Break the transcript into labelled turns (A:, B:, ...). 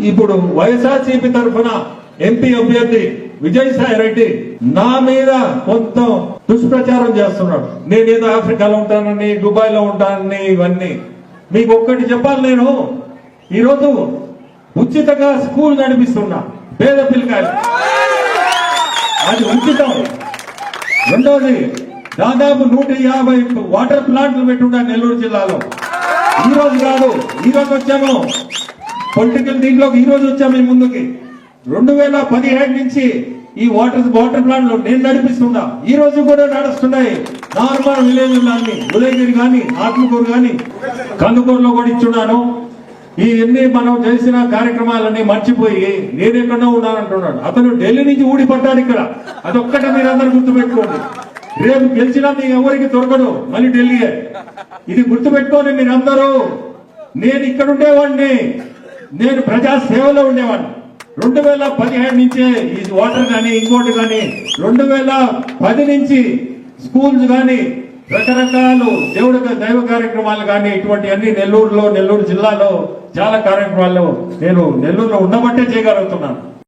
A: ఇప్పుడు వైఎస్ఆర్సీపీ తరఫున ఎంపీ అభ్యర్థి విజయసాయి రెడ్డి నా మీద కొంత దుష్ప్రచారం చేస్తున్నాడు. నేను ఏదో ఆఫ్రికాలో ఉంటానని దుబాయ్లో ఉంటానని ఇవన్నీ. మీకు ఒక్కటి చెప్పాలి నేను. ఈరోజు ఉచితంగా స్కూల్ నడిపిస్తున్నా. పేద పిల్లకాయలు అది ఉచితం. రెండవది దాదాపు నూట యాభై వాటర్ ప్లాంట్లు పెట్టున్నా నెల్లూరు జిల్లాలో. ఈ రోజు కాదు ఈ రోజు వచ్చాము. పొలిటికల్ దీంట్లోకి ఈ రోజు వచ్చాము మేము ముందుకి. రెండు వేల పదిహేడు నుంచి ఈ వాటర్ వాటర్ ప్లాంట్లు నేను నడిపిస్తున్నా ఈ రోజు కూడా నడుస్తున్నాయి. నార్మల్ విలేజ్ కానీ ఉదయగిరి కానీ ఆత్మకూరు కానీ కందుకూరులో కూడా ఇచ్చున్నాను. ఈ ఎన్ని మనం చేసిన కార్యక్రమాలన్నీ మర్చిపోయి నేనెక్కడో ఉన్నానంటున్నాడు అతను ఢిల్లీ నుంచి ఊడిపడ్డాడు ఇక్కడ. అదొక్కటే మీరందరూ గుర్తుపెట్టుకోండి. రేపు గెలిచినా మీ ఎవరికి దొరకడు మళ్ళీ ఢిల్లీయే. ఇది గుర్తుపెట్టుకోండి మీరందరూ. నేను ఇక్కడ ఉండేవాడిని నేను ప్రజా సేవలో ఉండేవాడిని. రెండు వేల పదిహేడు నుంచే ఈ వాటర్ కానీ ఇంకోటి కానీ రెండు వేల పది నుంచి స్కూల్స్ కానీ రకరకాలు దేవుడు దైవ కార్యక్రమాలు కానీ ఇటువంటి అన్ని నెల్లూరులో నెల్లూరు జిల్లాలో చాలా కార్యక్రమాల్లో నేను నెల్లూరులో ఉండబట్టే చేయగలుగుతున్నాను.